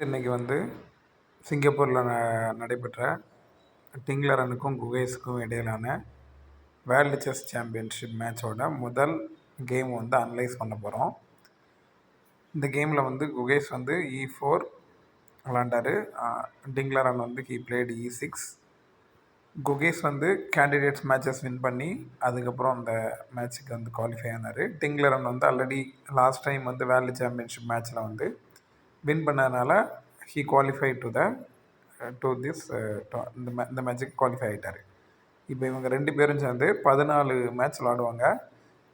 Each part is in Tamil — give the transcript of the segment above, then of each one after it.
இன்றைக்கி வந்து சிங்கப்பூரில் ந நடைபெற்ற டிங்லரனுக்கும் குகேஸுக்கும் இடையிலான வேர்ல்டு செஸ் சாம்பியன்ஷிப் மேட்சோட முதல் கேம் வந்து அனலைஸ் பண்ண போகிறோம் இந்த கேமில் வந்து குகேஷ் வந்து e இ ஃபோர் விளாண்டாரு டிங்லரன் வந்து he played e six Gukesh வந்து கேண்டிடேட்ஸ் மேட்சஸ் வின் பண்ணி அதுக்கப்புறம் அந்த மேட்ச்சுக்கு வந்து குவாலிஃபை ஆனார். டிங்லரன் வந்து ஆல்ரெடி லாஸ்ட் டைம் வந்து வேர்ல்டு சாம்பியன்ஷிப் மேட்ச்சில் வந்து வின் பண்ணதுனால he qualify to the to this இந்த மே இந்த மேட்ச்சுக்கு குவாலிஃபை ஆகிட்டார் இப்போ இவங்க ரெண்டு பேரும் சேர்ந்து பதினாலு மேட்ச் விளாடுவாங்க.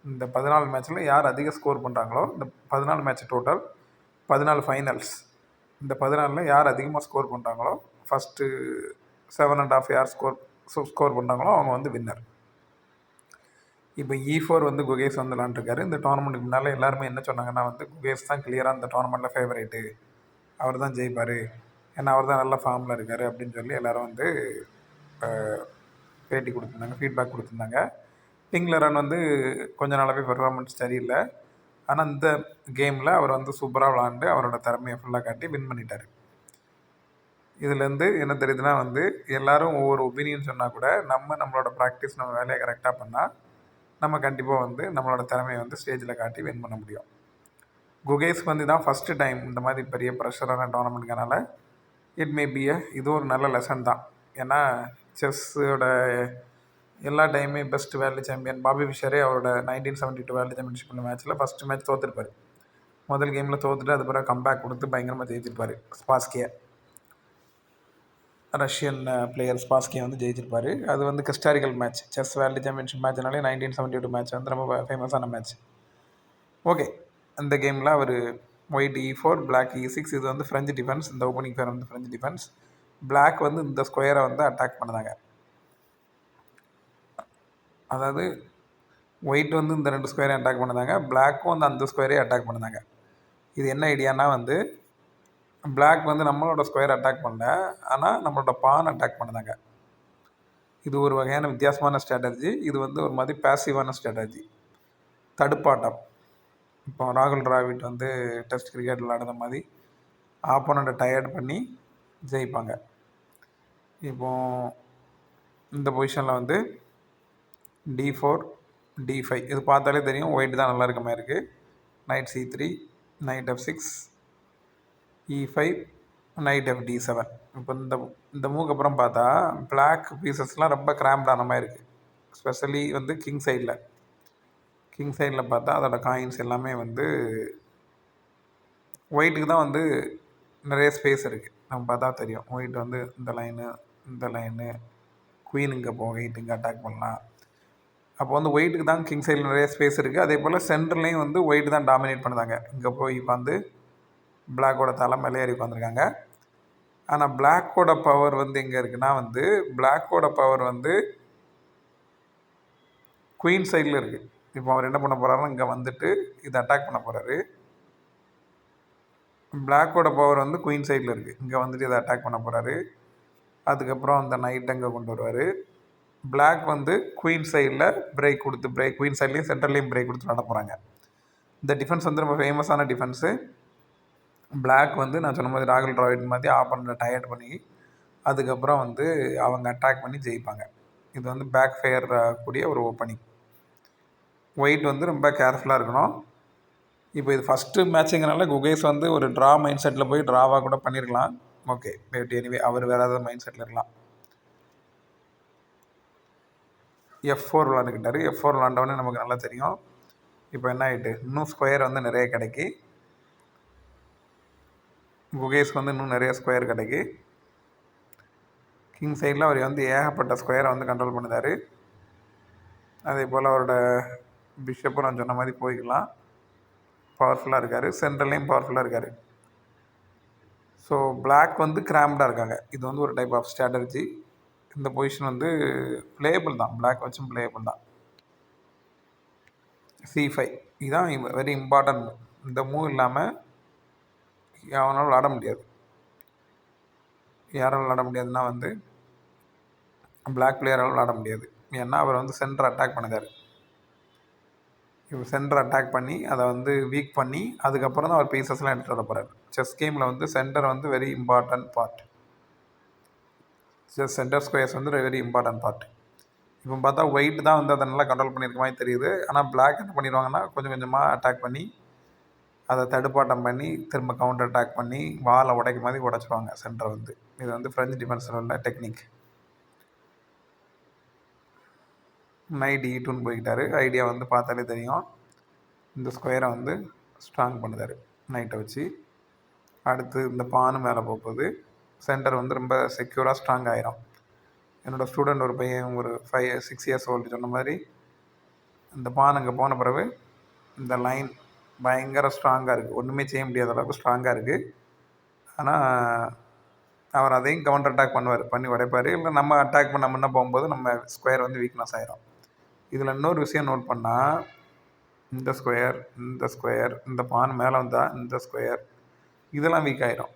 இந்த பதினாலு மேட்ச்சில் யார் அதிக ஸ்கோர் பண்ணுறாங்களோ இந்த பதினாலு மேட்ச் டோட்டல் பதினாலு ஃபைனல்ஸ் இந்த பதினாலில் யார் அதிகமாக ஸ்கோர் பண்ணுறாங்களோ ஃபஸ்ட்டு செவன் அண்ட் ஆஃப் யார் ஸ்கோர் ஸ்கோர் பண்ணுறாங்களோ அவங்க வந்து வின்னர் இப்போ e இ ஃபோர் வந்து குகேஷ் வந்து விளாண்டுருக்காரு. இந்த டோர்னமெண்ட்டுக்கு முன்னால் எல்லாருமே என்ன சொன்னாங்கன்னா வந்து குகேஷ் தான் கிளியராக இந்த டோர்னமெண்ட்டில் ஃபேவரேட்டு அவர் தான் ஜெயிப்பார். ஏன்னா அவர் தான் நல்ல ஃபார்மில் இருக்கார் அப்படின்னு சொல்லி எல்லோரும் வந்து பேட்டி கொடுத்துருந்தாங்க ஃபீட்பேக் கொடுத்துருந்தாங்க. டிங்லரன் வந்து கொஞ்ச நாளாகவே பெர்ஃபார்மன்ஸ் சரியில்லை. ஆனால் இந்த கேமில் அவர் வந்து சூப்பராக விளாண்டு அவரோட திறமையை ஃபுல்லாக காட்டி வின் பண்ணிட்டார். இதுலேருந்து என்ன தெரியுதுன்னா வந்து எல்லோரும் ஒவ்வொரு ஒப்பீனியன் சொன்னால் கூட நம்ம நம்மளோட ப்ராக்டிஸ் நம்ம வேலையை கரெக்டாக பண்ணால் நம்ம கண்டிப்பாக வந்து நம்மளோட திறமையை வந்து ஸ்டேஜில் காட்டி வின் பண்ண முடியும். குகேஸ் வந்து தான் ஃபஸ்ட்டு டைம் இந்த மாதிரி பெரிய ப்ரெஷரான டோர்னமெண்ட்னால இட் மே பி இது ஒரு நல்ல லெசன் தான். ஏன்னா செஸ்ஸோட எல்லா டைமே பெஸ்ட் வேர்ல்டு சாம்பியன் பாபி ஃபிஷரே அவரோட nineteen seventy two world championship மேட்ச்சில் ஃபஸ்ட்டு மேட்ச் தோற்றுருப்பார் முதல் கேமில் தோற்றுட்டு அது பிறகு கம்பேக் கொடுத்து பயங்கரமாக ஜெயிச்சிருப்பார். ஸ்பாஸ்கியை ரஷ்யன் பிளேயர் ஸ்பாஸ்கியை வந்து ஜெயிச்சிருப்பார். அது வந்து historical match chess world championship மேட்ச்னாலே nineteen seventy two match வந்து ரொம்ப ஃபேமஸான மேட்ச் ஓகே அந்த கேமில் அவர் white e four black e six இது வந்து ஃப்ரெஞ்சு டிஃபென்ஸ் இந்த ஓப்பனிங் பேர் வந்து ஃப்ரெஞ்சு டிஃபென்ஸ் பிளாக் வந்து இந்த ஸ்கொயரை வந்து அட்டாக் பண்ணுதாங்க. அதாவது ஒயிட் வந்து இந்த ரெண்டு ஸ்கொயரையும் அட்டாக் பண்ணுதாங்க. பிளாக்கும் வந்து அந்த ஸ்கொயரையும் அட்டாக் பண்ணுதாங்க. இது என்ன ஐடியானா வந்து பிளாக் வந்து நம்மளோட ஸ்கொயர் அட்டாக் பண்ணல. ஆனால் நம்மளோட பான் அட்டாக் பண்ணுதாங்க. இது ஒரு வகையான வித்தியாசமான ஸ்ட்ராட்டஜி இது வந்து ஒரு மாதிரி பேசிவான ஸ்ட்ராட்டஜி தடுப்பாட்டம். இப்போ ராகுல் டிராவிட் வந்து டெஸ்ட் கிரிக்கெட் விளாடுற மாதிரி ஆப்போனண்ட்டை டயர்ட் பண்ணி ஜெயிப்பாங்க. இப்போ இந்த பொசிஷனில் வந்து டி ஃபோர் டி ஃபைவ் இது பார்த்தாலே தெரியும். ஒயிட் தான் நல்லா இருக்க மாதிரி இருக்குது knight c three knight f six e five knight f d seven இப்போ இந்த இந்த மூக்கு அப்புறம் பார்த்தா பிளாக் பீசஸ்லாம் ரொம்ப கிராம்டான மாதிரி இருக்குது ஸ்பெஷலி வந்து கிங் சைடில் கிங் சைடில் பார்த்தா அதோட காயின்ஸ் எல்லாமே வந்து ஒயிட்டுக்கு தான் வந்து நிறைய ஸ்பேஸ் இருக்குது நம்ம பார்த்தா தெரியும். ஒயிட் வந்து இந்த லைனு இந்த லைனு குயின் இங்கே போக ஒயிட் இங்கே அட்டாக் பண்ணலாம். அப்போ வந்து ஒயிட்டுக்கு தான் கிங் சைடில் நிறைய ஸ்பேஸ் இருக்குது அதே போல் சென்டர்லேயும் வந்து ஒயிட் தான் டாமினேட் பண்ணுதாங்க. இங்கே போய் உட்காந்து பிளாக்கோட தலை மேலே ஏறி உட்காந்துருக்காங்க ஆனால் பிளாக்கோட பவர் வந்து எங்கே இருக்குன்னா வந்து பிளாக்கோட பவர் வந்து குயின் சைடில் இருக்குது இப்போ அவர் என்ன பண்ண போகிறாருன்னா இங்கே வந்துட்டு இதை அட்டாக் பண்ண போகிறாரு பிளாக்கோட பவர் வந்து குயின் சைடில் இருக்குது இங்கே வந்துட்டு இதை அட்டாக் பண்ண போகிறாரு அதுக்கப்புறம் அந்த நைட் அங்கே கொண்டு வருவார். பிளாக் வந்து குயின் சைடில் பிரேக் கொடுத்து பிரேக் குயின் சைட்லேயும் சென்டர்லேயும் பிரேக் கொடுத்து நட போகிறாங்க இந்த டிஃபென்ஸ் வந்து ரொம்ப ஃபேமஸான டிஃபென்ஸு பிளாக் வந்து நான் சொன்ன மாதிரி ராகுல் டிராவிட் மாதிரி ஆப்பனண்ட்டை டயர்ட் பண்ணி அதுக்கப்புறம் வந்து அவங்க அட்டாக் பண்ணி ஜெயிப்பாங்க. இது வந்து பேக் ஃபயர் கூடிய ஒரு ஓப்பனிங் ஒயிட் வந்து ரொம்ப கேர்ஃபுல்லாக இருக்கணும். இப்போ இது ஃபஸ்ட்டு மேட்சிங்கிறனால குகேஷ் வந்து ஒரு ட்ரா மைண்ட் செட்டில் போய் ட்ராவாக கூட பண்ணியிருக்கலாம் ஓகே பட் எனிவே அவர் வேறு ஏதாவது மைண்ட் செட்டில் இருக்கலாம். எஃப் ஃபோர் விளாண்டுக்கிட்டாரு எஃப் ஃபோர் விளாண்டவொடனே நமக்கு நல்லா தெரியும். இப்போ என்ன ஆகிட்டு இன்னும் ஸ்கொயர் வந்து நிறைய கிடைக்கி குகேஷ்க்கு வந்து இன்னும் நிறைய ஸ்கொயர் கிடைக்கு. கிங் சைடில் அவர் வந்து ஏகப்பட்ட ஸ்கொயரை வந்து கண்ட்ரோல் பண்ணுறாரு அதே போல் அவரோட பிஷப்பும் நான் சொன்ன மாதிரி போய்க்கலாம். பவர்ஃபுல்லாக இருக்கார். சென்ட்ரல்லையும் பவர்ஃபுல்லாக இருக்கார். ஸோ பிளாக் வந்து கிராம்டாக இருக்காங்க. இது வந்து ஒரு டைப் ஆஃப் ஸ்ட்ராட்டஜி இந்த பொசிஷன் வந்து பிளேயபிள் தான். பிளாக் வச்சும் பிளேயபிள் தான். சி ஃபைவ் இதுதான் வெரி இம்பார்ட்டன்ட் இந்த மூவ் இல்லாமல் அவனால் விளாட முடியாது. யாரால் விளாட முடியாதுன்னா வந்து பிளாக் பிளேயரால் விளாட முடியாது. ஏன்னா அவர் வந்து சென்டர் அட்டாக் பண்ணுதார் இப்போ சென்டர் அட்டாக் பண்ணி அதை வந்து வீக் பண்ணி அதுக்கப்புறம் தான் அவர் பீசஸ்லாம் எடுத்துகிட்டு வர போகிறார் செஸ் கேமில் வந்து சென்டர் வந்து very important part chess centre squares வந்து வெரி இம்பார்ட்டன்ட் பார்ட் இப்போ பார்த்தா ஒயிட் தான் வந்து அதை நல்லா கண்ட்ரோல் பண்ணியிருக்க மாதிரி தெரியுது. ஆனால் பிளாக் என்ன பண்ணிடுவாங்கன்னா கொஞ்சம் கொஞ்சமாக அட்டாக் பண்ணி அதை தடுப்பாட்டம் பண்ணி திரும்ப கவுண்டர் அட்டாக் பண்ணி வாலை உடைக்க மாதிரி உடச்சிருவாங்க சென்டரை வந்து. இது வந்து ஃப்ரெஞ்சு டிஃபென்ஸில் உள்ள டெக்னிக் நைட் ஈட்டுன்னு போய்கிட்டாரு ஐடியா வந்து பார்த்தாலே தெரியும். இந்த ஸ்கொயரை வந்து ஸ்ட்ராங் பண்ணுதார் நைட்டை வச்சு. அடுத்து இந்த பானு மேலே போகுது சென்டர் வந்து ரொம்ப செக்யூராக ஸ்ட்ராங் ஆயிரும். என்னோடய ஸ்டூடெண்ட் ஒரு பையன் ஒரு ஃபைவ் சிக்ஸ் இயர்ஸ் ஓல்டு சொன்ன மாதிரி இந்த பான் அங்கே போன பிறகு இந்த லைன் பயங்கர ஸ்ட்ராங்காக இருக்குது ஒன்றுமே செய்ய முடியாத அளவுக்கு ஸ்ட்ராங்காக இருக்குது ஆனால் அவர் அதையும் கவுண்டர் அட்டாக் பண்ணுவார். பண்ணி உடைப்பார். இல்லை நம்ம அட்டாக் பண்ண முன்னே போகும்போது நம்ம ஸ்கொயர் வந்து வீக்னஸ் ஆகிரும் இதில் இன்னொரு விஷயம் நோட் பண்ணால் இந்த ஸ்கொயர் இந்த ஸ்கொயர் இந்த பான் மேலே வந்தால் இந்த ஸ்கொயர் இதெல்லாம் வீக் ஆகிரும்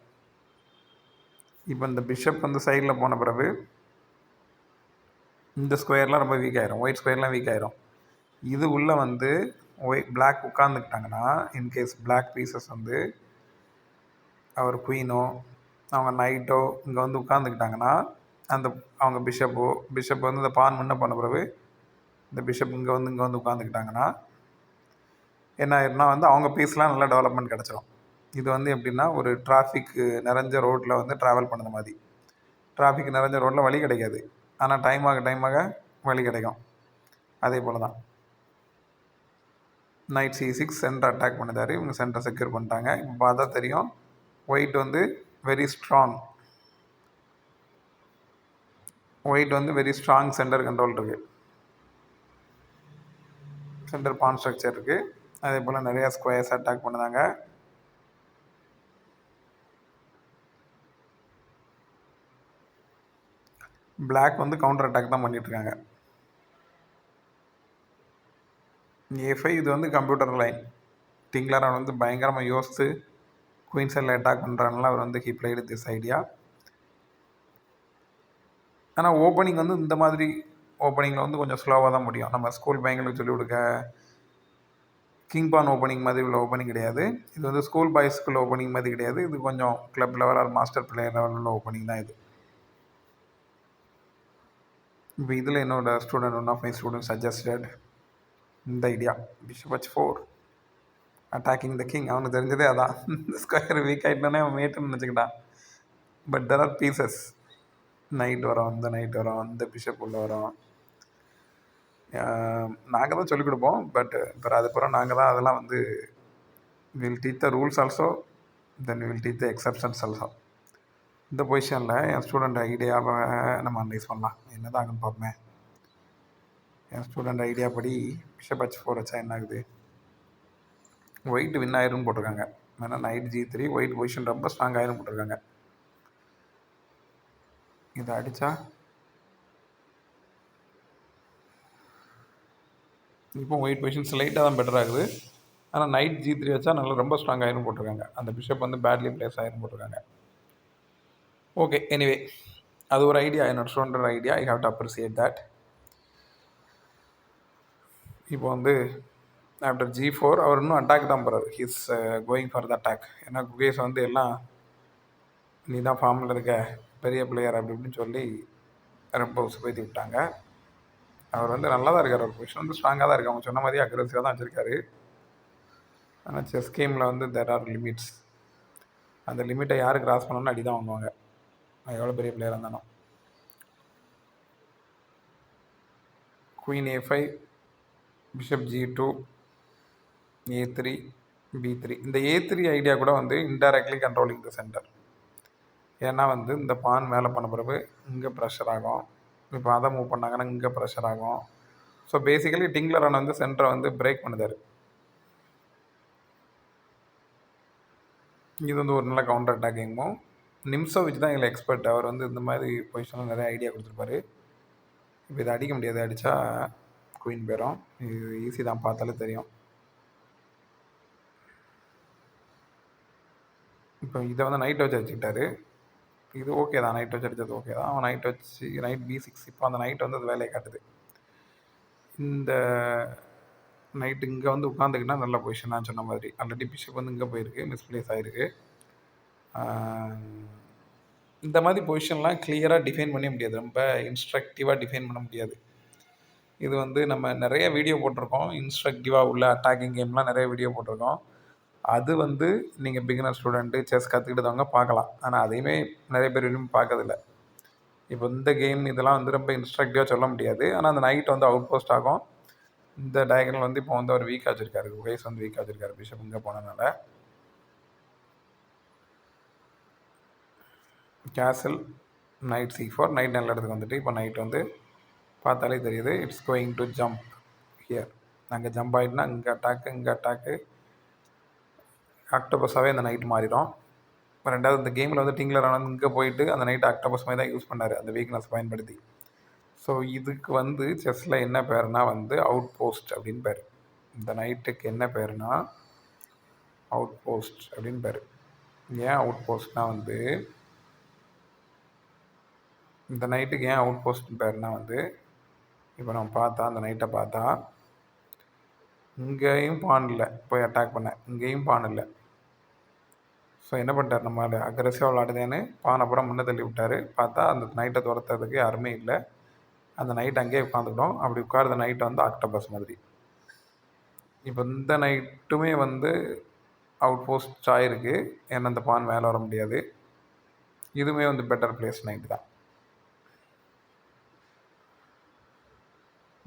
இப்போ இந்த பிஷப் வந்து சைடில் போன பிறகு இந்த ஸ்கொயர்லாம் ரொம்ப வீக் ஆகிரும் ஒயிட் ஸ்கொயர்லாம் வீக் ஆகிரும் இது உள்ளே வந்து ஒயிட் பிளாக் உட்காந்துக்கிட்டாங்கன்னா இன்கேஸ் பிளாக் பீசஸ் வந்து அவர் குயினோ அவங்க நைட்டோ இங்கே வந்து உட்காந்துக்கிட்டாங்கன்னா அந்த அவங்க பிஷப்போ பிஷப் வந்து இந்த பான் முன்ன பண்ண பிறகு இந்த பிஷப் இங்கே வந்து இங்கே வந்து உட்காந்துக்கிட்டாங்கன்னா என்ன ஆயிரும்னா வந்து அவங்க பீஸ்லாம் நல்லா டெவலப்மெண்ட் கிடச்சிரும். இது வந்து எப்படின்னா ஒரு டிராஃபிக் நிறைஞ்ச ரோட்டில் வந்து ட்ராவல் பண்ணுற மாதிரி. டிராஃபிக் நிறைஞ்ச ரோட்டில் வழி கிடைக்காது. ஆனால் டைம் ஆக டைம் ஆக வழி கிடைக்கும். அதே போல் தான் knight c six centre attack பண்ணிதார் இவங்க சென்டர் செக்யூர் பண்ணிட்டாங்க. இப்போ பார்த்தா தெரியும். ஒயிட் வந்து வெரி ஸ்ட்ராங் ஒயிட் வந்து வெரி ஸ்ட்ராங் சென்டர் கண்ட்ரோல் இருக்குது சென்டர் பான் ஸ்ட்ரக்சர் இருக்குது அதே போல் நிறையா ஸ்கொயர்ஸ் அட்டாக் பண்ணுதாங்க பிளாக் வந்து கவுண்டர் அட்டாக் தான் பண்ணிகிட்ருக்காங்க எஃப்ஐ இது வந்து கம்ப்யூட்டர் லைன் டிங்லரான் வந்து பயங்கரமாக யோசித்து குயின் சைடில் அட்டாக் பண்ணுறாங்கலாம் அவர் வந்து ஹி பிளேடு திஸ் ஐடியா ஆனால் ஓப்பனிங் வந்து இந்த மாதிரி ஓப்பனிங்கில் வந்து கொஞ்சம் ஸ்லோவாக தான் முடியும். நம்ம ஸ்கூல் பையங்களுக்கு சொல்லிக் கொடுக்க கிங் பான் ஓப்பனிங் மாதிரி உள்ள ஓப்பனிங் கிடையாது. இது வந்து ஸ்கூல் பாய்ஸ்க்குள்ள ஓப்பனிங் மாதிரி கிடையாது. இது கொஞ்சம் club level or master player லெவலில் உள்ள ஓப்பனிங் தான் இது. இப்போ இதில் என்னோடய student one of my student suggested இந்த idea bishop h four attacking the king அவனுக்கு தெரிஞ்சதே அதான். ஸ்கொயர் வீக் ஆகிட்டோன்னே அவன் மேட்டுன்னு நினச்சிக்கிட்டான் but there are pieces knight வரும் இந்த நைட் வரும் இந்த பிஷப் உள்ள வரும். நாங்கள் தான் சொல்லிக் கொடுப்போம். பட் இப்போ அதுக்கப்புறம் நாங்கள் தான் அதெல்லாம் வந்து will teach the rules also then will teach the exceptions also இந்த பொசிஷனில் என் ஸ்டூடெண்ட் ஐடியாவை நம்ம அனலைஸ் பண்ணலாம். என்ன தான் ஆகுன்னு பார்ப்போமே என் ஸ்டூடெண்ட் ஐடியா படி பிஷப் ஹச் ஃபோர் வச்சா என்ன ஆகுது ஒயிட் வின் ஆயிரும்னு போட்டிருக்காங்க. ஏன்னா knight g three white position ரொம்ப ஸ்ட்ராங் ஆயிரும் போட்டிருக்காங்க. இதை அடித்தா இப்போ ஒயிட் பொசிஷன் ஸ்லைட்டாக தான் பெட்டர் ஆகுது. ஆனால் நைட் ஜி த்ரீ வச்சா நல்லா ரொம்ப ஸ்ட்ராங் ஆயிரும் போட்டிருக்காங்க. அந்த பிஷப் வந்து பேட்லி பிளேஸ் ஆயிரும் போட்டிருக்காங்க. ஓகே எனிவே அது ஒரு ஐடியா என்னோட student idea I have to appreciate that இப்போ வந்து ஆஃப்டர் ஜி ஃபோர் அவர் இன்னும் அட்டாக் தான் போகிறார் his going for the attack ஏன்னா குகேஷ் வந்து எல்லாம் நீ தான் ஃபார்மில் இருக்க பெரிய பிளேயர் அப்படி இப்படின்னு சொல்லி ரொம்ப உசுப்பேத்தி விட்டாங்க. அவர் வந்து நல்லா தான் இருக்கார். அவர் பொசிஷன் வந்து ஸ்ட்ராங்காக தான் இருக்கு. அவங்க சொன்ன மாதிரி அக்ரெசிவாக தான் வச்சுருக்காரு. ஆனால் செஸ் கேமில் வந்து தெர் ஆர் லிமிட்ஸ் அந்த லிமிட்டை யார் கிராஸ் பண்ணணும்னு அடி தான் வாங்குவாங்க எவ்வளோ பெரிய பிளேயராக இருந்தாலும். Queen a five bishop g two a three b three இந்த ஏ த்ரீ ஐடியா கூட வந்து இன்டைரக்ட்லி கண்ட்ரோலிங் த சென்டர் ஏன்னா வந்து இந்த பான் மேலே பண்ண பிறகு இங்கே ப்ரெஷர் ஆகும். இப்போ அதை மூவ் பண்ணாங்கன்னா இங்கே ப்ரெஷர் ஆகும். ஸோ பேசிக்கலி டிங்லரான வந்து சென்டரை வந்து பிரேக் பண்ணுதார் இது வந்து ஒரு நல்ல கவுண்டர் அட்டாக்கிங்கும் வச்சு தான் எங்களை எக்ஸ்பர்ட் அவர் வந்து இந்த மாதிரி பொசிஷனில் நிறைய ஐடியா கொடுத்துருப்பாரு. இப்போ இதை அடிக்க முடியாது. அடித்தா குயின் பேரும் இது ஈஸி தான் பார்த்தாலே தெரியும். இப்போ இதை வந்து நைட் வச்சு வச்சுக்கிட்டாரு இது ஓகே தான். நைட் வச்சு அடித்தது ஓகே தான். அவன் நைட் வச்சு நைட் பி சிக்ஸ் இப்போ அந்த நைட் வந்து அது வேலையை காட்டுது. இந்த நைட்டு இங்கே வந்து உட்காந்துக்கிட்டா நல்ல பொசிஷன் நான் சொன்ன மாதிரி. ஆல்ரெடி பிஷப் வந்து இங்கே போயிருக்கு. மிஸ்பிளேஸ் ஆகிருக்கு இந்த மாதிரி பொசிஷன்லாம் கிளியராக டிஃபைன் பண்ண முடியாது. ரொம்ப இன்ஸ்ட்ரக்டிவாக டிஃபைன் பண்ண முடியாது. இது வந்து நம்ம நிறைய வீடியோ போட்டிருக்கோம். இன்ஸ்ட்ரக்டிவாக உள்ள அட்டாக்கிங் கேம்லாம் நிறைய வீடியோ போட்டிருக்கோம். அது வந்து நீங்கள் பிகினர் ஸ்டூடெண்ட்டு செஸ் கற்றுக்கிட்டவங்க பார்க்கலாம். ஆனால் அதையுமே நிறைய பேர் விரும்பி பார்க்கறதில்ல. இப்போ இந்த கேம் இதெல்லாம் வந்து ரொம்ப இன்ஸ்ட்ரக்டிவாக சொல்ல முடியாது. ஆனால் அந்த நைட் வந்து அவுட் போஸ்ட் ஆகும். இந்த டயக்னல் வந்து இப்போ வந்து அவர் வீக் வச்சுருக்காரு. வயசு வந்து வீக் வச்சுருக்காரு. பிஷப் இங்கே போனதுனால. Castle knight C four knight நல்ல இடத்துக்கு வந்துட்டு இப்போ நைட் வந்து பார்த்தாலே தெரியுது. It's going to jump here அங்கே ஜம்ப் ஆகிட்டுனா இங்கே அட்டாக்கு இங்கே அட்டாக்கு ஆக்டோபஸாகவே அந்த நைட் மாறிடும். இப்போ ரெண்டாவது இந்த கேமில் வந்து டிங்லர் ஆனால் இங்கே போயிட்டு அந்த நைட் ஆக்டோபஸ் மாதிரி தான் யூஸ் பண்ணார். அந்த வீக்னஸ் பயன்படுத்தி. ஸோ இதுக்கு வந்து செஸ்ஸில் என்ன பேர்னா வந்து அவுட் போஸ்ட் அப்படின்னு பேர். இந்த நைட்டுக்கு என்ன பேர்னா அவுட் போஸ்ட் அப்படின்னு பேர். ஏன் அவுட் போஸ்ட்னால் வந்து இந்த நைட்டுக்கு ஏன் அவுட் போஸ்ட் பேர்னா வந்து இப்போ நம்ம பார்த்தா அந்த நைட்டை பார்த்தா இங்கேயும் பான் இல்லை. போய் அட்டாக் பண்ணேன் இங்கேயும் பான் இல்லை. ஸோ என்ன பண்ணிட்டார் நம்ம அக்ரெசிவாக விளாடுதேன்னு பானை அப்புறம் முன்னே தள்ளி விட்டார். பார்த்தா அந்த நைட்டை துரத்துறதுக்கு யாருமே இல்லை. அந்த நைட் அங்கேயே உட்காந்துக்கிட்டோம் அப்படி உட்கார்ந்த நைட்டை வந்து ஆக்டோபஸ் மாதிரி. இப்போ இந்த நைட்டுமே வந்து அவுட் போஸ்ட் ஆகிருக்கு ஏன்னா அந்த பான் மேலே வர முடியாது. இதுவுமே வந்து பெட்டர் பிளேஸ் நைட்டு தான்.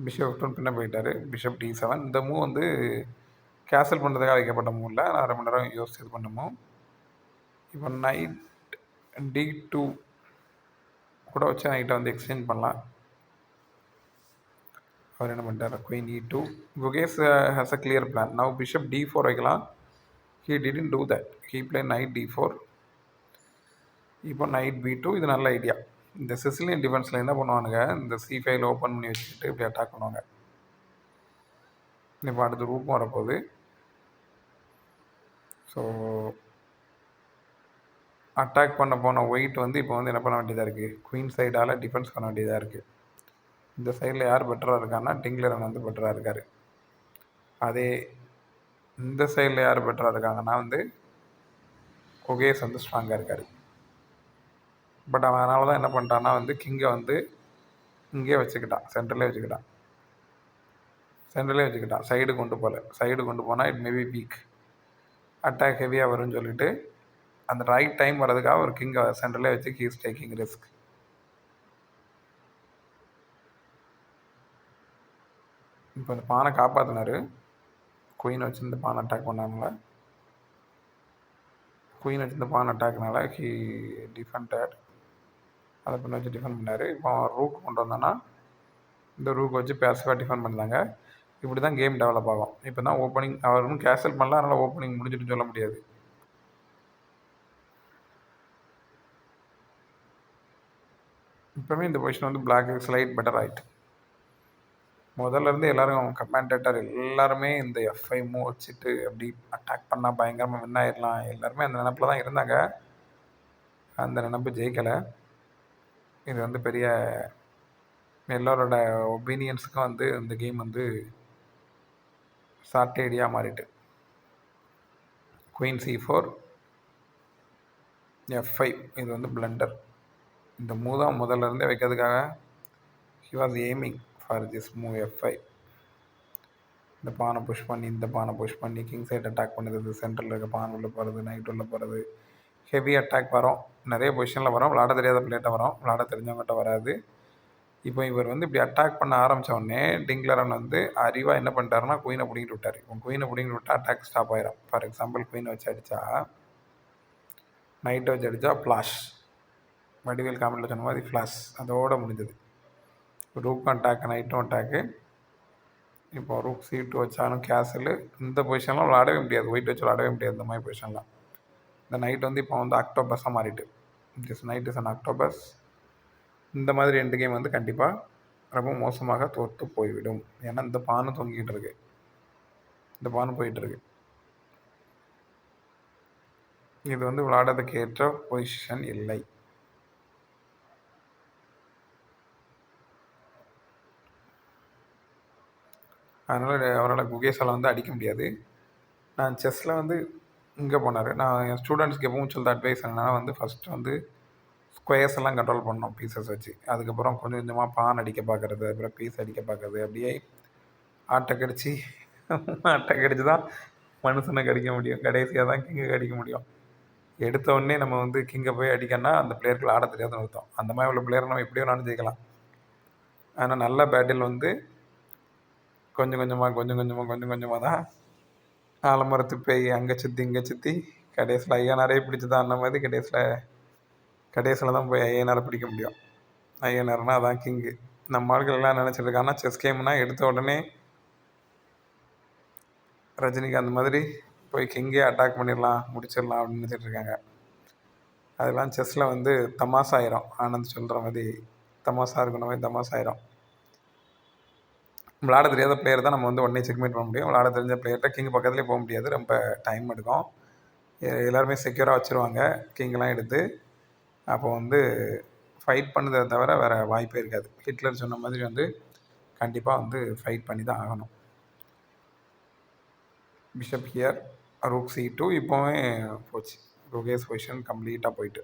பிஷப் டூன் பின்ன போயிட்டார் பிஷப் டி செவன். இந்த மூவ் வந்து கேன்சல் பண்ணுறதுக்காக வைக்கப்பட்ட மூவ் இல்லை. நான் அரை மணி நேரம் யோசிச்சு இது பண்ண மூவ் இப்போ நைட் டி டூ கூட வச்சு நைட்டை வந்து எக்ஸ்சேஞ்ச் பண்ணலாம். அவர் என்ன பண்ணிட்டார்? Queen e two. Gukesh has a clear plan now bishop d four வைக்கலாம். He didn't do that he play knight d four. இப்போ நைட் பி டூ இது நல்ல ஐடியா இந்த சிசிலியன் டிஃபென்ஸில் என்ன பண்ணுவானுங்க? இந்த சி ஃபைல் ஓப்பன் பண்ணி வச்சுக்கிட்டு இப்படி அட்டாக் பண்ணுவாங்க. இப்போ அடுத்து ரூப்பும் வரப்போகுது. ஸோ அட்டாக் பண்ண போன ஒயிட் வந்து இப்போ வந்து என்ன பண்ண வேண்டியதாக இருக்குது குயின் சைடால் டிஃபென்ஸ் பண்ண வேண்டியதாக இருக்குது இந்த சைடில் யார் பெட்டராக இருக்கான்னா டிங்லரன் வந்து பெட்டராக இருக்கார். அதே இந்த சைடில் யார் பெட்டராக இருக்காங்கன்னா வந்து குகேஸ் வந்து ஸ்ட்ராங்காக இருக்கார். பட் அவன் அதனால தான் என்ன பண்ணிட்டான்னா வந்து கிங்கை வந்து இங்கேயே வச்சுக்கிட்டான். சென்ட்ரலே வச்சுக்கிட்டான். சென்ட்ரலே வச்சுக்கிட்டான். சைடு கொண்டு போகல சைடு கொண்டு போனால் இட் மேபி வீக் அட்டாக் ஹெவியாக வரும்னு சொல்லிட்டு அந்த ரைட் டைம் வர்றதுக்காக ஒரு கிங்கை சென்ட்ரலே வச்சு கீஸ் டேக்கிங் ரிஸ்க் இப்போ இந்த பானை காப்பாற்றினார் குயின் வச்சு இந்த பானை அட்டாக் பண்ணாங்கள குயின் வச்சு இந்த பானை அட்டாக்னால ஹி டிஃபெண்டட் அதை பண்ணி வச்சு டிஃபன் பண்ணார். இப்போ ரூக் கொண்டு வந்தோன்னா இந்த ரூக் வச்சு பேசிவாக டிஃபன் பண்ணாங்க இப்படி தான் கேம் டெவலப் ஆகும். இப்போ தான் ஓப்பனிங் அவர் இன்னும் கேன்சல் பண்ணலாம் அதனால் ஓப்பனிங் முடிஞ்சிட்டு சொல்ல முடியாது. இப்போவே இந்த பொசிஷன் வந்து பிளாக் ஸ்லைட் பெட்டர் ஆகிட்டு முதல்ல இருந்து எல்லோரும் கமெண்டேட்டர் எல்லாருமே இந்த எஃப்ஐ மூவ் வச்சுட்டு அப்படி அட்டாக் பண்ணால் பயங்கரமாக வின் ஆயிடலாம். எல்லாருமே அந்த நினப்பில் தான் இருந்தாங்க. அந்த நினப்பு ஜெயிக்கலை. இது வந்து பெரிய எல்லோரோட ஒப்பீனியன்ஸுக்கும் வந்து இந்த கேம் வந்து சாட்டேடியாக மாறிட்டு. Queen c four f five இது வந்து பிளண்டர் இந்த மூவ் முதல்ல இருந்தே வைக்கிறதுக்காக he was aiming for this move f five இந்த பானை புஷ் பண்ணி இந்த பானை புஷ் பண்ணி கிங் சைட் அட்டாக் பண்ணுறது சென்ட்ரலில் இருக்க பான் உள்ளே போகிறது நைட் உள்ளே போகிறது ஹெவி அட்டாக் வரும். நிறைய பொசிஷனில் வரும். விளாட தெரியாத பிளேட்டை வரும். விளாட தெரிஞ்சவங்ககிட்ட வராது. இப்போ இவர் வந்து இப்படி அட்டாக் பண்ண ஆரம்பித்த உடனே டிங்லரன் வந்து அறிவாக என்ன பண்ணிட்டாருன்னா குயினை பிடிங்கிட்டு விட்டார். இப்போ குயினை பிடிங்கிட்டு விட்டால் அட்டாக் ஸ்டாப் ஆயிரும். ஃபார் எக்ஸாம்பிள் குயினை வச்சு அடித்தா நைட்டை வச்சு அடித்தா ஃப்ளாஷ் வடிவேல் காமெடியில் சொன்ன மாதிரி ஃப்ளாஷ் அதோடு முடிஞ்சது. ரூக்கும் அட்டாக்கு நைட்டும் அட்டாக்கு இப்போ ரூக் சீட்டு வச்சாலும் கேசலு இந்த பொசிஷன்லாம் விளாடவே முடியாது. ஒயிட் வச்சு விளாடவே முடியாது. இந்த மாதிரி பொசிஷன்லாம் இந்த நைட் வந்து இப்போ வந்து அக்டோபஸாக மாறிட்டு. This knight is an octopus இந்த மாதிரி ரெண்டு கேம் வந்து கண்டிப்பாக ரொம்ப மோசமாக தோற்று போய்விடும். ஏன்னா இந்த பானை தொங்கிக்கிட்டு இருக்கு. இந்த பானை போயிட்டுருக்கு இது வந்து விளையாடுறதுக்கு ஏற்ற பொசிஷன் இல்லை. அதனால் அவரால் குகேஷால் வந்து அடிக்க முடியாது. நான் செஸ்ஸில் வந்து இங்கே போனார். நான் என் ஸ்டூடெண்ட்ஸ்க்கு எப்பவும் சொல்கிற அட்வைஸ் என்னன்னா வந்து ஃபஸ்ட்டு வந்து ஸ்கொயர்ஸ் எல்லாம் கண்ட்ரோல் பண்ணோம் பீசஸ் வச்சு. அதுக்கப்புறம் கொஞ்சம் கொஞ்சமாக பான் அடிக்க பார்க்குறது அப்புறம் பீஸ் அடிக்க பார்க்குறது அப்படியே ஆட்டை கடிச்சு ஆட்டை கடிச்சு தான் மனுஷனை கடிக்க முடியும். கடைசியாக தான் கிங்கை கடிக்க முடியும். எடுத்த உடனே நம்ம வந்து கிங்கை போய் அடிக்கன்னா அந்த பிளேயர்கள் ஆட தெரியாதுன்னு அர்த்தம். அந்த மாதிரி உள்ள பிளேயர் நம்ம எப்படியோ நானும் ஜெயிக்கலாம். ஆனால் நல்ல பேட்டில் வந்து கொஞ்சம் கொஞ்சமாக கொஞ்சம் கொஞ்சமாக கொஞ்சம் கொஞ்சமாக தான் ஆலமரத்து பேய் அங்கே சுற்றி இங்கே சுற்றி கடைசியில் ஐயனாரே பிடிச்சி தான் அந்த மாதிரி கடைசியில் கடைசியில் தான் போய் ஐயனாரை பிடிக்க முடியும். ஐயனார்னா அதான் கிங்கு நம்ம ஆட்கள் எல்லாம் நினச்சிருக்காங்கன்னா செஸ் கேம்னால் எடுத்த உடனே ரஜினிகாந்த் மாதிரி போய் கிங்கே அட்டாக் பண்ணிடலாம் முடிச்சிடலாம் அப்படின்னு நினச்சிட்டு இருக்காங்க. அதெல்லாம் செஸ்ஸில் வந்து தமாசாயிரும் ஆனந்த் சொல்கிற மாதிரி தமாசா இருக்கணும் மாதிரி தமாசாயிரும் விளாட தெரியாத பிளேயர் தான் நம்ம வந்து உடனே செக்மேட் பண்ண முடியும். விளாட தெரிஞ்ச பிளேயர்கிட்ட கிங் பக்கத்துலேயே போக முடியாது. ரொம்ப டைம் எடுக்கும். எல்லாருமே செக்யூராக வச்சுருவாங்க. கிங்கெலாம் எடுத்து. அப்போ வந்து ஃபைட் பண்ணுறதை தவிர வேறு வாய்ப்பே இருக்காது. ஹிட்லர் சொன்ன மாதிரி வந்து கண்டிப்பாக வந்து ஃபைட் பண்ணி தான் ஆகணும். Bishop here rook c two இப்போவே போச்சு. ருகேஸ் பொசிஷன் கம்ப்ளீட்டாக போயிட்டு.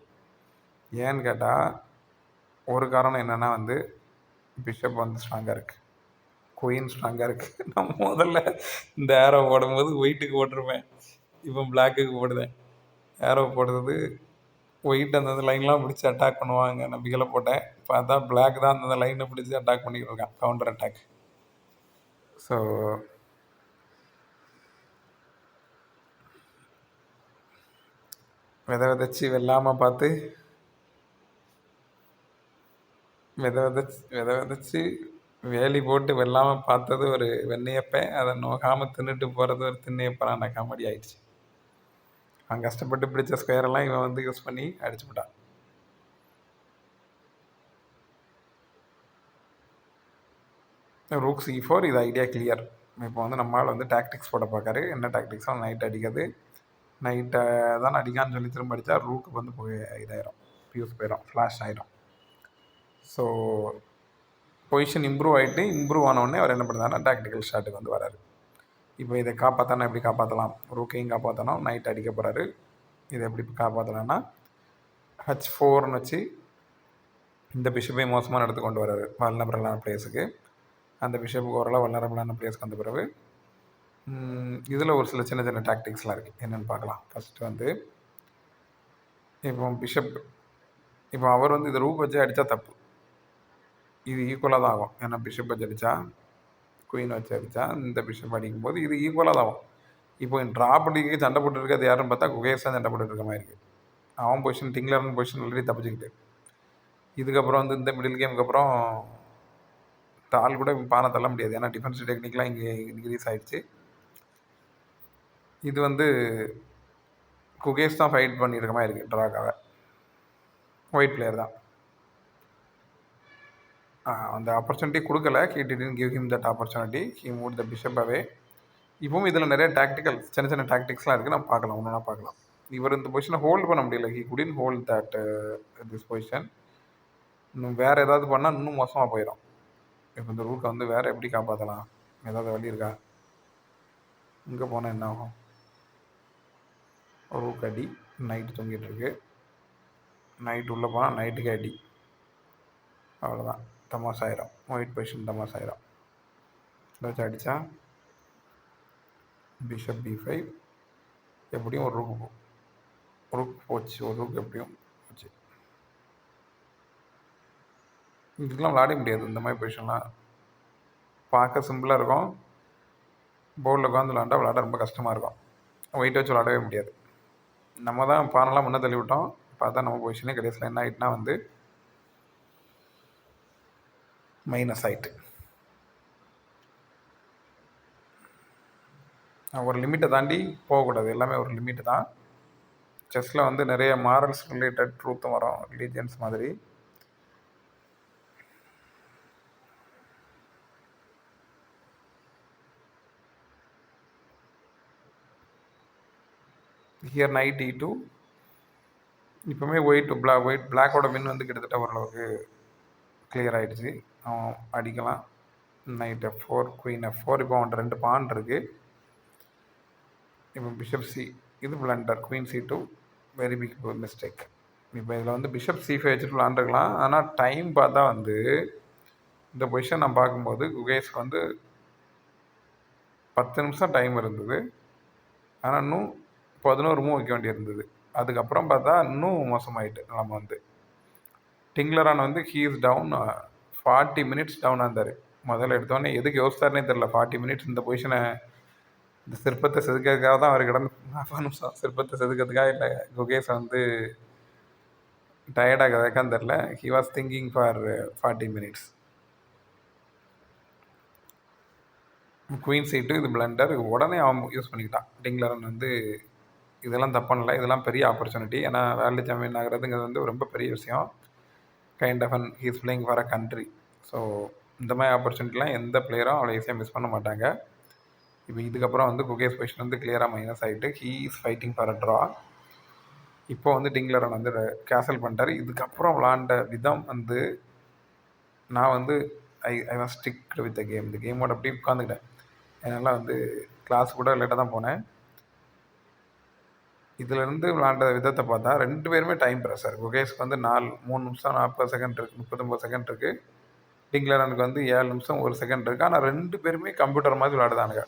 ஏன்னு கேட்டால் ஒரு காரணம் என்னென்னா வந்து பிஷப் வந்து ஸ்ட்ராங்காக இருக்குது குயின் ஸ்ட்ராங்காக இருக்குது நான் முதல்ல இந்த ஏரோ போடும்போது ஒயிட்டுக்கு போட்டிருப்பேன். இப்போ பிளாக்குக்கு போடுதேன். ஏரோ போடுறது ஒயிட் அந்தந்த லைன்லாம் பிடிச்சி அட்டாக் பண்ணுவாங்க. நம்பிக்கையில் போட்டேன். பார்த்தா பிளாக் தான் அந்தந்த லைனை பிடிச்சி அட்டாக் பண்ணிக்கிட்டு இருக்கான். கவுண்டர் அட்டாக் ஸோ விதை விதைச்சி வெல்லாமல் பார்த்து வித விதைச்சி வித விதைச்சி வேலி போட்டு வெல்லாமல் பார்த்தது ஒரு வெண்ணையப்பன் அதை நோகாமல் தின்னுட்டு போகிறது ஒரு திண்ணையப்பனான காமெடி ஆயிடுச்சு. அவன் கஷ்டப்பட்டு பிடிச்ச ஸ்கொயரெல்லாம் இவன் வந்து யூஸ் பண்ணி அடிச்சு விட்டான் ரூக் சி ஃபோர் இது ஐடியா கிளியர் இப்போ வந்து நம்மளால் வந்து டாக்டிக்ஸ் போட பார்க்காரு என்ன டாக்டிக்ஸும் நைட் அடிக்காது நைட்டை தான் அடிக்கான்னு சொல்லி திரும்ப அடித்தா ரூக்கு வந்து போய் இதாயிரும். பியூஸ் போயிடும் ஃப்ளாஷ் ஆயிரும். ஸோ பொசிஷன் இம்ப்ரூவ் ஆகிட்டு இம்ப்ரூவ் ஆனவுடனே அவர் என்ன பண்ணுறாருன்னா டாக்டிக்கல் ஷாட்டுக்கு வந்து வராரு. இப்போ இதை காப்பாற்றினா எப்படி காப்பாற்றலாம் ரூக்கையும் காப்பாற்றணும் நைட் அடிக்க போகிறாரு இதை எப்படி காப்பாற்றலாம்னா ஹச் ஃபோர்னு வச்சு இந்த பிஷப்பை மோசமான இடத்துக்கு கொண்டு வராரு வல்லபரலான பிளேஸுக்கு அந்த பிஷப்புக்கு ஓரளவு வல்லரபலான பிளேஸ்க்கு வந்த பிறகு இதில் ஒரு சில சின்ன சின்ன டாக்டிக்ஸ்லாம் இருக்குது என்னென்னு பார்க்கலாம். ஃபஸ்ட்டு வந்து இப்போ பிஷப் இப்போ அவர் வந்து இதை ரூப் வச்சு அடித்தா தப்பு. இது ஈக்குவலாக தான் ஆகும். ஏன்னா பிஷப் வச்சு அடித்தா குயின் வச்சு அடித்தா இந்த பிஷப் அடிக்கும்போது இது ஈக்குவலாக தான் ஆகும். இப்போ ட்ராப் சண்டை போட்டு இருக்கிறது யாருன்னு பார்த்தா குகேஷ் தான் சண்டை போட்டுருக்க மாதிரி இருக்குது அவன் பொசிஷன் டிங்லர்னு பொசிஷன் ஆல்ரெடி தப்பிச்சுக்கிட்டு. இதுக்கப்புறம் வந்து இந்த மிடில் கேமுக்கு அப்புறம் தாள் கூட பானை தள்ள முடியாது. ஏன்னா டிஃபென்ஸ் டெக்னிக்லாம் இங்கே இன்க்ரீஸ் ஆகிடுச்சு இது வந்து குகேஷ் தான் ஃபைட் பண்ணியிருக்க மாதிரி இருக்குது ட்ராக்காக ஒயிட் பிளேயர் தான். அந்த ஆப்பர்ச்சுனிட்டி கொடுக்கல. He didn't give him that opportunity he moved the bishop away இப்பவும் இதில் நிறைய டாக்டிக்கல் சின்ன சின்ன டாக்டிக்ஸ்லாம் இருக்குது நம்ம பார்க்கலாம். ஒன்றா பார்க்கலாம். இவர் இந்த பொசிஷனை ஹோல்ட் பண்ண முடியல. He couldn't hold that this position இன்னும் வேறு ஏதாவது பண்ணால் இன்னும் மோசமாக போயிடும் இப்போ இந்த ரூட்டை வந்து வேறு எப்படி காப்பாற்றலாம் ஏதாவது வழி இருக்கா? இங்கே போனால் என்ன ஆகும்? ரூக் அடி. நைட்டு தொங்கிட்டு இருக்கு. நைட்டு உள்ளே போனால் நைட்டுக்கு அடி. அவ்வளோதான் தமாஸ் ஆயிரும் ஒயிட் பொசிஷன் தமாஸ் ஆயிரும் ஏதாச்சும் அடித்தா பிஷப் பி ஃபைவ் எப்படியும் ஒரு ரூக்கு ரூக் போச்சு ஒரு ரூக் எப்படியும் போச்சு. இதுக்கெலாம் விளாட முடியாது. இந்த மாதிரி பொசிஷன்லாம் பார்க்க சிம்பிளாக இருக்கும். போர்டில் உட்காந்து விளாண்டா விளாட ரொம்ப கஷ்டமாக இருக்கும். ஒயிட் வச்சு விளாடவே முடியாது. நம்ம தான் பானெல்லாம் முன்னே தள்ளி விட்டோம். பார்த்தா நம்ம பொசிஷனே கடைசியில் என்ன ஆகிட்டுனா வந்து மைனஸ் ஆயிட்டு ஒரு லிமிட்டை தாண்டி போகக்கூடாது. எல்லாமே ஒரு லிமிட்டு தான். செஸ்ஸில் வந்து நிறைய மாரல்ஸ் ரிலேட்டட் ட்ரூத்தும் வரும். ரிலீஜியன்ஸ் மாதிரி. ஹியர் நைட் இ டூ இப்போவுமே ஒயிட் பிளாக் ஒயிட் பிளாக்கோட மின் வந்து கிட்டத்தட்ட ஓரளவுக்கு கிளியர் ஆகிடுச்சு அவன் அடிக்கலாம். Knight four queen f four இப்போ அவன் ரெண்டு பான் இருக்குது இப்போ பிஷப் சி இது blunder queen c two very big mistake இப்போ இதில் வந்து பிஷப் சி ஃபைவ் வச்சுட்டு விளாண்டுருக்கலாம். ஆனால் டைம் பார்த்தா வந்து இந்த பொசிஷன் நான் பார்க்கும்போது குகேஷ்க்கு வந்து பத்து நிமிஷம் டைம் இருந்தது. ஆனால் இன்னும் பதினோரு மூவ் வைக்க வேண்டியிருந்தது. அதுக்கப்புறம் பார்த்தா இன்னும் மோசமாயிட்டு நம்ம வந்து. டிங்லரான் வந்து he is down forty minutes டவுனாக இருந்தார் முதல்ல எடுத்தோடனே எதுக்கு யோசித்தாருனே தெரில ஃபார்ட்டி மினிட்ஸ் இந்த பொசிஷனை இந்த சிற்பத்தை செதுக்கிறதுக்காக தான் அவர் கிடந்து நாற்பது நிமிஷம் சிற்பத்தை செதுக்கிறதுக்காக இல்லை குகேஷ் வந்து டயர்டாக தெரில he was thinking for forty minutes queen சீட்டு இது பிளண்டர் உடனே அவன் யூஸ் பண்ணிக்கிட்டான். டிங்லரன் வந்து இதெல்லாம் தப்பானல இதெல்லாம் பெரிய ஆப்பர்ச்சுனிட்டி ஏன்னா வேர்ல்டு சாம்பியன் ஆகிறதுங்கிறது வந்து ரொம்ப பெரிய விஷயம். Kind of an he's playing for a country so இந்த மாதிரி ஆப்பர்ச்சுனிட்டிலாம் எந்த பிளேயரும் அவ்வளோ ஈஸியாக மிஸ் பண்ண மாட்டாங்க. இப்போ இதுக்கப்புறம் வந்து குகேஷ் பொசிஷன் வந்து கிளியராக மைனஸ் ஆகிட்டு he is fighting for a draw இப்போ வந்து டிங்லரன் வந்து கேன்சல் பண்ணிட்டார். இதுக்கப்புறம் விளாண்ட விதம் வந்து நான் வந்து I I was stick with the game இந்த கேமோட அப்படியே உட்காந்துக்கிட்டேன் அதனால் வந்து கிளாஸ் கூட லேட்டாக தான் போனேன். இதுலேருந்து விளாண்ட விதத்தை பார்த்தா ரெண்டு பேருமே டைம் ப்ரெஷர் குகேஷ்க்கு வந்து நாலு மூணு நிமிஷம் நாற்பது செகண்ட் இருக்குது முப்பத்தொம்பது செகண்ட் இருக்குது டிங்லரனுக்கு வந்து ஏழு நிமிஷம் ஒரு செகண்ட் இருக்குது ஆனால் ரெண்டு பேருமே கம்ப்யூட்டர் மாதிரி விளாடுதானுங்க.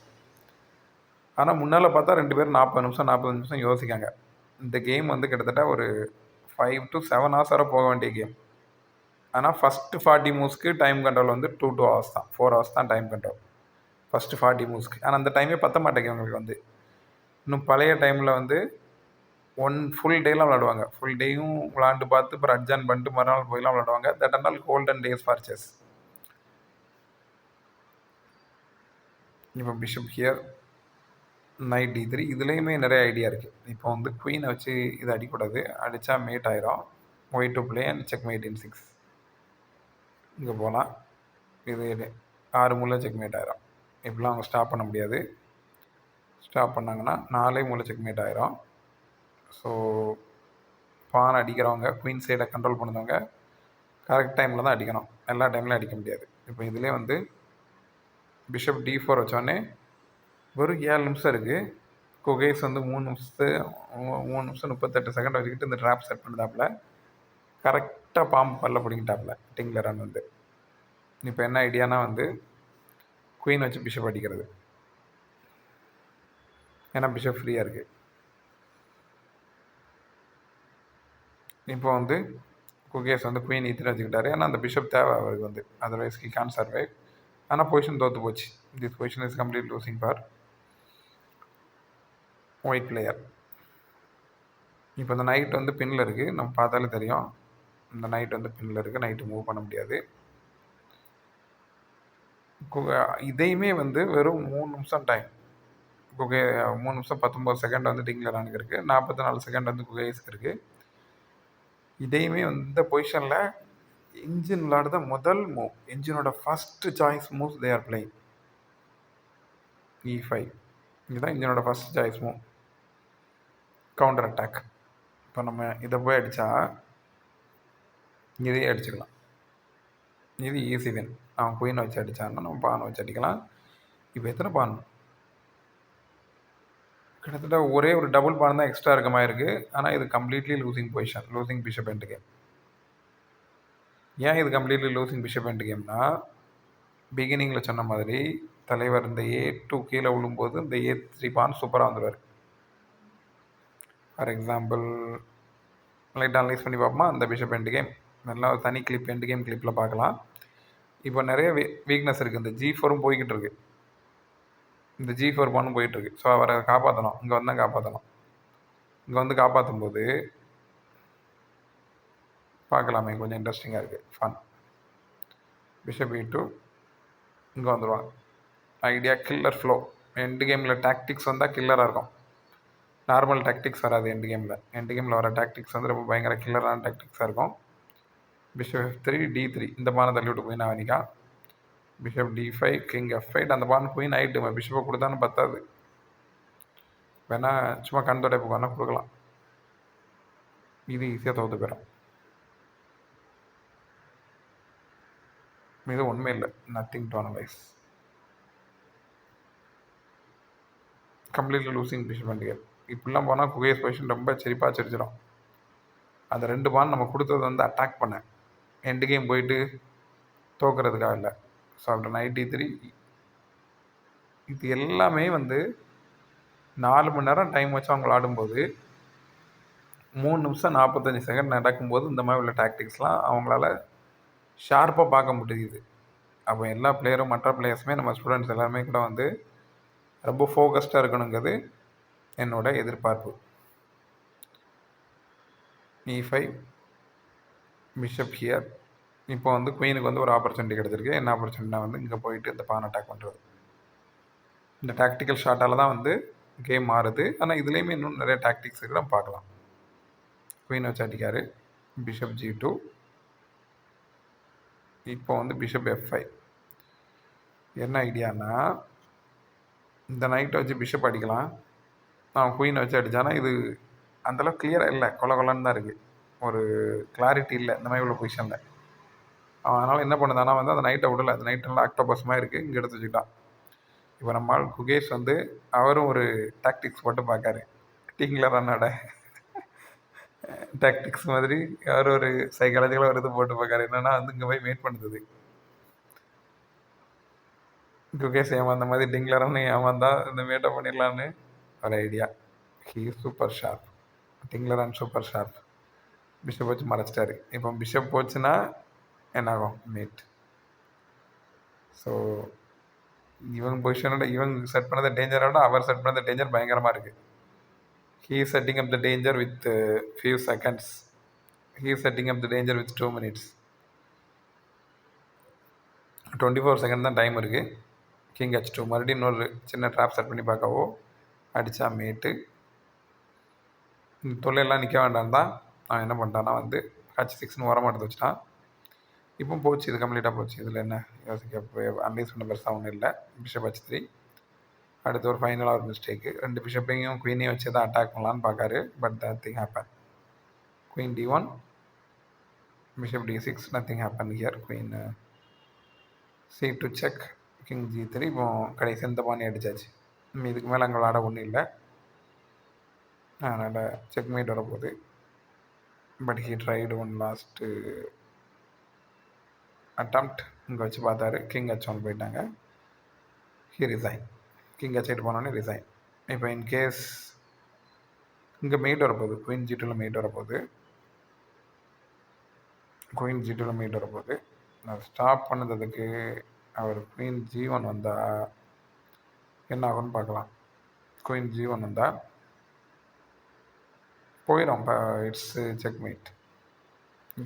ஆனால் முன்னால் பார்த்தா ரெண்டு பேரும் நாற்பது நிமிஷம் நாற்பது நிமிஷம் யோசிக்காங்க. இந்த கேம் வந்து கிட்டத்தட்ட ஒரு ஃபைவ் டு செவன் ஹவர்ஸ் வரை போக வேண்டிய கேம் ஆனால் ஃபஸ்ட்டு ஃபார்ட்டி மூவ்ஸ்க்கு டைம் கண்ட்ரோல் வந்து டூ டூ ஹவர்ஸ் தான். ஃபோர் ஹவர்ஸ் தான் டைம் கண்ட்ரோல் ஃபஸ்ட்டு ஃபார்ட்டி மூவ்ஸ்க்கு ஆனால் அந்த டைமே பற்ற மாட்டேங்குது உங்களுக்கு வந்து. இன்னும் பழைய டைமில் வந்து ஒன் ஃபுல் டேலாம் விளாடுவாங்க. ஃபுல் டேயும் விளாண்டு பார்த்து அப்புறம் அட்ஜான் பண்ணிட்டு மறுநாள் போயெல்லாம் விளாடுவாங்க. That and all golden days for chess இப்போ bishop here knight d three இதுலேயுமே நிறைய ஐடியா இருக்குது இப்போ வந்து குயினை வச்சு இது அடிக்கூடாது. அடித்தா மேட் ஆயிரும். Why to play and check mate in six இங்கே போகலாம் இது ஆறு மூலம் செக் மேட் ஆயிரும். இப்படிலாம் அவங்க ஸ்டாப் பண்ண முடியாது. ஸ்டாப் பண்ணாங்கன்னா நாலே மூலம் செக் மேட் ஆயிரும். ஸோ பான் அடிக்கிறவங்க குயின் சைடை கண்ட்ரோல் பண்ணுறவங்க கரெக்ட் டைமில் தான் அடிக்கணும். எல்லா டைம்லையும் அடிக்க முடியாது. இப்போ இதிலே வந்து பிஷப் டி ஃபோர் வச்சோடனே வெறும் ஏழு நிமிஷம் இருக்குது குகேஸ் வந்து மூணு நிமிஷத்து மூணு நிமிஷம் முப்பத்தெட்டு செகண்ட் வச்சுக்கிட்டு இந்த ட்ராப் செட் பண்ணுதாப்புல கரெக்டாக பாம்பு பல்ல பிடிங்கிட்டாப்புல ரன் வந்து. இப்போ என்ன ஐடியானா வந்து குயின் வச்சு பிஷப் அடிக்கிறது. ஏன்னா பிஷப் ஃப்ரீயாக இருக்குது இப்போ வந்து குகேஸ் வந்து குயின் ஈத்திரி வச்சுக்கிட்டாரு ஏன்னா அந்த பிஷப் தேவை அவருக்கு வந்து. அதர்வைஸ் ஹி கேன் சர்வைவ் ஆனால் பொசிஷன் தோற்று போச்சு. This position is complete losing for white player இப்போ இந்த நைட் வந்து பின்னில் இருக்குது நம்ம பார்த்தாலே தெரியும். இந்த நைட் வந்து பின்னில் இருக்குது நைட்டு மூவ் பண்ண முடியாது. இதையுமே வந்து வெறும் மூணு நிமிஷம் டைம் குகே மூணு நிமிஷம் பத்தொம்பது செகண்ட் வந்து டிங்லரானுக்கு இருக்குது நாற்பத்தி நாலு செகண்ட் வந்து குகைஸ்க்கு இருக்குது இதையுமே இந்த பொசிஷனில் இன்ஜின் விளாடுத முதல் மூவ் இன்ஜினோட first choice moves they are playing e five இதுதான் இன்ஜினோட first choice move counter attack இப்போ நம்ம இதை போய் அடித்தா இதையே அடிச்சுக்கலாம். இது ஈஸி தென் அவன் குயின் வச்சு அடித்தான்னா நம்ம பானை வச்சு அடிக்கலாம். இப்போ எத்தனை பான் கிட்டத்தட்ட ஒரே ஒரு டபுள் பான் தான் எக்ஸ்ட்ரா இருக்க மாதிரி இருக்குது ஆனால் இது completely losing position losing bishop end game ஏன் இது கம்ப்ளீட்லி லூசிங் பிஷப் எண்ட் கேம்னா பிகினிங்கில் சொன்ன மாதிரி தலைவர் இந்த ஏ டூ கீழே விழும்போது இந்த ஏ த்ரீ பான் சூப்பராக வந்துடுவார் ஃபார் எக்ஸாம்பிள் லைட் அனலைஸ் பண்ணி பார்ப்போமா? அந்த பிஷப் எண்ட் கேம் நல்லா தனி கிளிப் எண்ட் கேம் கிளிப்பில் பார்க்கலாம். இப்போ நிறைய வீ வீக்னஸ் இருக்குது இந்த ஜி ஃபோரும் போய்கிட்டு இருக்குது இந்த ஜி ஃபோர் பானும் போயிட்டுருக்கு. ஸோ அவரை காப்பாற்றணும் இங்கே வந்தால் காப்பாற்றணும் இங்கே வந்து காப்பாற்றும் போது பார்க்கலாமே. கொஞ்சம் இன்ட்ரெஸ்டிங்காக இருக்குது ஃபன் பிஷப் இ டூ இங்கே வந்துடுவாங்க ஐடியா கில்லர் ஃப்ளோ எண்டு கேமில் டாக்டிக்ஸ் வந்தால் கில்லராக இருக்கும். நார்மல் டாக்டிக்ஸ் வராது எண்டு கேமில் எண்டு கேமில் வர டாக்டிக்ஸ் வந்து ரொம்ப பயங்கர கில்லரான டாக்டிக்ஸாக இருக்கும். பிஷப் த்ரீ டி த்ரீ இந்த பானை தள்ளி விட்டு போய் நான் வணிகா bishop d five king f five அந்த பான் போய் நைட்டு பிஷப்பை கொடுத்தான்னு பத்தாது. வேணால் சும்மா கண் தொடைப்பு வேணால் கொடுக்கலாம். இது ஈஸியாக தோற்று போயிடும் இது ஒன்றுமே இல்லை. Nothing to analyse completely losing bishop and இப்படிலாம் போனால் குகேஸ் பொசிஷன் ரொம்ப செரிப்பாக செரிச்சிடும் அந்த ரெண்டு பான் நம்ம கொடுத்தது வந்து அட்டாக் பண்ண எண்டு கேம் போயிட்டு தோக்குறதுக்காக இல்லை. ஸோ ஆஃப்டர் நைன்டி த்ரீ இது எல்லாமே வந்து நாலு மணி நேரம் டைம் வச்சு அவங்க விளாடும்போது மூணு நிமிஷம் நாற்பத்தஞ்சு செகண்ட் நடக்கும்போது இந்த மாதிரி உள்ள டாக்டிக்ஸ்லாம் அவங்களால ஷார்ப்பாக பார்க்க முடியுது. அப்போ எல்லா பிளேயரும் மற்ற பிளேயர்ஸுமே நம்ம ஸ்டூடெண்ட்ஸ் எல்லாருமே கூட வந்து ரொம்ப ஃபோக்கஸ்டாக இருக்கணுங்கிறது என்னோட எதிர்பார்ப்பு. நீ ஃபைவ் பிஷப் ஹியர் இப்போ வந்து குயினுக்கு வந்து ஒரு ஆப்பர்ச்சுனிட்டி கிடச்சிருக்கு. என்ன ஆப்பர்ச்சுனிட்டினா வந்து இங்கே போயிட்டு இந்த பான் அட்டாக் பண்ணுறது இந்த டாக்டிக்கல் ஷாட்டால் தான் வந்து கேம் மாறுது. ஆனால் இதுலேயுமே இன்னும் நிறைய டாக்டிக்ஸ் இருக்குது நம்ம பார்க்கலாம். குயின் வச்சு அடிக்காரு. பிஷப் ஜி டூ இப்போ வந்து பிஷப் எஃப் ஃபைவ் என்ன ஐடியானா இந்த நைட்டை வச்சு பிஷப் அடிக்கலாம். நான் குயினை வச்சு அடித்தானா இது அந்தளவுக்கு கிளியராக இல்லை. கொல கொலன்னு தான் இருக்குது ஒரு கிளாரிட்டி இல்லை. இந்த மாதிரி உள்ள பொசிஷனில் அவன் அதனால் என்ன பண்ணுதானா வந்து அந்த நைட்டை விடலை. அந்த நைட்டெல்லாம் நல்லா ஆக்டோபஸ் மாதிரி இருக்குது இங்கே எடுத்து வச்சுக்கிட்டான். இப்போ நம்மால் குகேஷ் வந்து அவரும் ஒரு டாக்டிக்ஸ் போட்டு பார்க்காரு. டீங்கில் ரன்னோட டாக்டிக்ஸ் மாதிரி அவர் ஒரு சைக்காலஜிக்கலாக ஒரு இது போட்டு பார்க்காரு. என்னென்னா வந்து இங்கே போய் வெயிட் பண்ணுது. குகேஷ் ஏமாந்த மாதிரி டிங்லரன்னு ஏமாந்தா இந்த மேட்டை பண்ணிடலான்னு ஒரு idea he super sharp Ding Liren super sharp bishop வச்சு மறைச்சிட்டாரு. இப்போ பிஷப் போச்சுன்னா என்னாகும்? மேட் ஸோ இவங்க பொசிஷனோட இவங்க செட் பண்ணத டேஞ்சரோட அவர் செட் பண்ணத டேஞ்சர் பயங்கரமாக இருக்குது he setting up the danger with few seconds he setting up the danger with two minutes twenty four second தான் டைம் இருக்குது கிங் ஹச் டூ மறுபடியும் இன்னொரு சின்ன ட்ராப் செட் பண்ணி பார்க்கவோ அடித்தா மேட்டு தொல்லையெல்லாம் நிற்க வேண்டாம் தான் நான் என்ன பண்ணிட்டான்னா வந்து ஹச் சிக்ஸ்னு வர எடுத்து வச்சுட்டான். இப்போ போச்சு இது கம்ப்ளீட்டாக போச்சு. இதில் என்ன யோசிக்க அனலைஸ் பண்ண பெருசாக ஒன்றும் இல்லை. பிஷப் ஹச் த்ரீ அடுத்து ஒரு ஃபைனலாக ஒரு மிஸ்டேக்கு ரெண்டு பிஷப்பையும் குயினையும் வச்சு தான் அட்டாக் பண்ணலான்னு பார்க்காரு. But that thing happen queen d one bishop d six nothing happen here queen c two check king g three இப்போ கடைசி இந்த பாணி அடித்தாச்சு இதுக்கு மேலே அங்கே விளாட ஒன்றும் இல்லை. அதனால் செக் மீட் வரப்போகுது but he tried one last attempt. இங்கே வச்சு பார்த்தாரு. கிங் அச்சோன் ஒன் போயிட்டாங்க. He resign king h eight போனோடனே ரிசைன் இப்போ இன்கேஸ் இங்கே மெயிட் வரப்போகுது குயின் ஜி டூவில் மெயிட் வரப்போகுது குயின் ஜி டூவில் மெயிட் வரப்போகுது நான் ஸ்டாப் பண்ணதுக்கு அவர் குயின் ஜி ஒன் வந்தால் என்ன ஆகும்னு பார்க்கலாம். குயின் ஜி ஒன் வந்தால் போயிடும் இப்போ it's check mate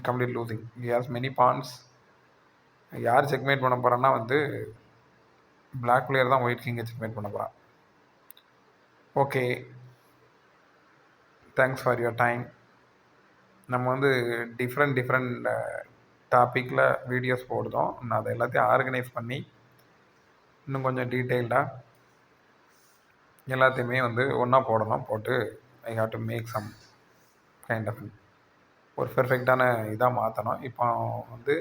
complete losing he has many pawns யார் செக்மேட் பண்ண போகிறான்னா வந்து பிளாக் பிளேயர் தான் ஒயிட் கிங்கை செக்மேட் பண்ண போகிறான் okay thanks for your time நம்ம வந்து டிஃப்ரெண்ட் டிஃப்ரெண்ட் டாப்பிக்கில் வீடியோஸ் போடுதோம் நான் அதை எல்லாத்தையும் ஆர்கனைஸ் பண்ணி இன்னும் கொஞ்சம் டீட்டெயில்டாக எல்லாத்தையுமே வந்து ஒன்றா போடணும். போட்டு I have to make some kind of ஒரு பெர்ஃபெக்டான இதாக மாற்றணும் இப்போ வந்து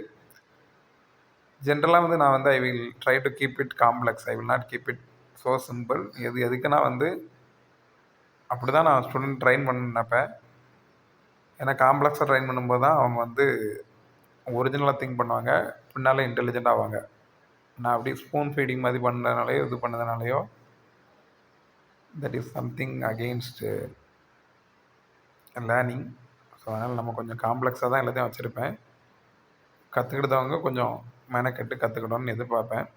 ஜென்ரலாக வந்து நான் வந்து I will try to keep it complex I will not keep it so simple எது எதுக்குன்னா வந்து அப்படி தான் நான் ஸ்டூடெண்ட் ட்ரைன் பண்ணப்பேன் ஏன்னா காம்ப்ளெக்ஸாக ட்ரைன் பண்ணும்போது தான் அவங்க வந்து ஒரிஜினலாக திங்க் பண்ணுவாங்க பின்னால் இன்டெலிஜென்ட் ஆவாங்க. நான் அப்படி ஸ்பூன் ஃபீடிங் மாதிரி பண்ணதுனாலையோ இது பண்ணதுனாலையோ that is something against learning so அதனால் நம்ம கொஞ்சம் காம்ப்ளெக்ஸாக தான் எல்லாத்தையும் வச்சுருப்பேன். கற்றுக்கிட்டவங்க கொஞ்சம் மெனக்கெட்டு கற்றுக்கணும்னு எதிர்பார்ப்பேன்.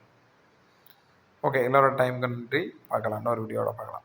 ஓகே எல்லோரோட டைம் நன்றி. பார்க்கலாம். இன்னொரு வீடியோவில் பார்க்கலாம்.